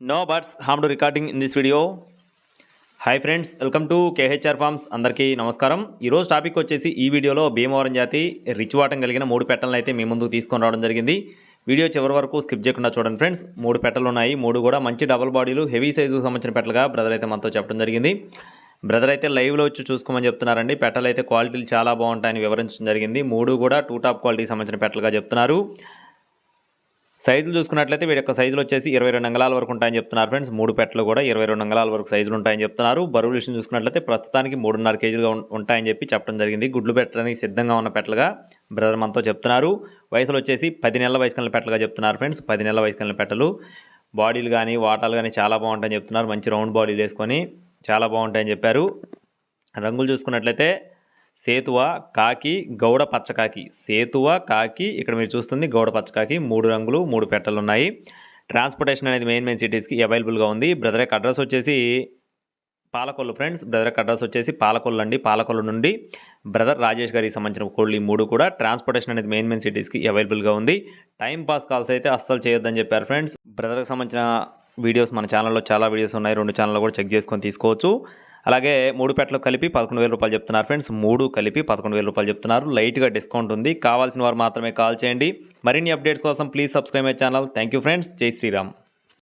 No birds harm to recording in this video hi friends welcome to KHR farms అందరికీ నమస్కారం. ఈరోజు topic వచ్చేసి ఈ వీడియోలో భీమవరం జాతి రిచ్ వాటం కలిగిన మూడు పెట్టలను అయితే మీ ముందుకు తీసుకొని రావడం జరిగింది. వీడియో చివరి వరకు స్కిప్ చేయకుండా చూడండి ఫ్రెండ్స్ మూడు పెట్టలు ఉన్నాయి. మూడు కూడా మంచి డబుల్ బాడీలు హెవీ సైజుకు సంబంధించిన పెట్టలుగా బ్రదర్ అయితే మనతో చెప్పడం జరిగింది. బ్రదర్ అయితే లైవ్లో వచ్చి చూసుకోమని చెప్తున్నారండి. పెట్టలు అయితే క్వాలిటీలు చాలా బాగుంటాయని వివరించడం జరిగింది. మూడు కూడా టూ టాప్ క్వాలిటీకి సంబంధించిన పెట్టలుగా చెప్తున్నారు. సైజులు చూసుకున్నట్లయితే వీడి యొక్క సైజులు వచ్చేసి ఇరవై రెండు అంగళాల వరకు ఉంటాయని చెప్తున్నారు ఫ్రెండ్స్. మూడు పెట్టలు కూడా ఇరవై రెండు అంగళాల వరకు సైజులు ఉంటాయని చెప్తున్నారు. బరువు విషయం చూసుకున్నట్లయితే ప్రస్తుతానికి మూడున్నర కేజీలుగా ఉంటాయని చెప్పి చెప్పడం జరిగింది. గుడ్లు పెట్టడానికి సిద్ధంగా ఉన్న పెట్టలుగా బ్రదర్ మనతో చెప్తున్నారు. వయసులు వచ్చేసి పది నెలల వయసు కలిగిన పెట్టలుగా చెప్తున్నారు ఫ్రెండ్స్. పది నెలల వయసు కలిగిన పెట్టలు బాడీలు కానీ వాటాలు కానీ చాలా బాగుంటాయని చెప్తున్నారు. మంచి రౌండ్ బాడీలు వేసుకొని చాలా బాగుంటాయని చెప్పారు. రంగులు చూసుకున్నట్లయితే సేతువ కాకి గౌడ పచ్చకాకి. సేతువ కాకి ఇక్కడ మీరు చూస్తుంది గౌడ పచ్చకాకి మూడు రంగులు మూడు పెట్టలు ఉన్నాయి ట్రాన్స్పోర్టేషన్ అనేది మెయిన్ మెయిన్ సిటీస్కి అవైలబుల్గా ఉంది. బ్రదర్ యొక్క అడ్రస్ వచ్చేసి పాలకొల్లు ఫ్రెండ్స్. బ్రదర్ యొక్క అడ్రస్ వచ్చేసి పాలకొల్లు అండి. పాలకొల్లు నుండి బ్రదర్ రాజేష్ గారికి సంబంధించిన కోళ్ళు ఈ మూడు కూడా ట్రాన్స్పోర్టేషన్ అనేది మెయిన్ మెయిన్ సిటీస్కి అవైలబుల్గా ఉంది. టైం పాస్ కాల్స్ అయితే అస్సలు చేయొద్దని చెప్పారు ఫ్రెండ్స్. బ్రదర్కి సంబంధించిన వీడియోస్ మన ఛానల్లో చాలా వీడియోస్ ఉన్నాయి. రెండు ఛానల్లో కూడా చెక్ చేసుకొని తీసుకోవచ్చు. అలాగే మూడు పెట్టలు కలిపి పదకొండు వేల రూపాయలు చెప్తున్నారు ఫ్రెండ్స్. మూడు కలిపి పదకొండు వేల రూపాయలు చెప్తున్నారు. లైట్గా డిస్కౌంట్ ఉంది. కావాల్సిన వారు మాత్రమే కాల్ చేయండి. మరిన్ని అప్డేట్స్ కోసం please subscribe my channel. Thank you friends. జై శ్రీరామ్.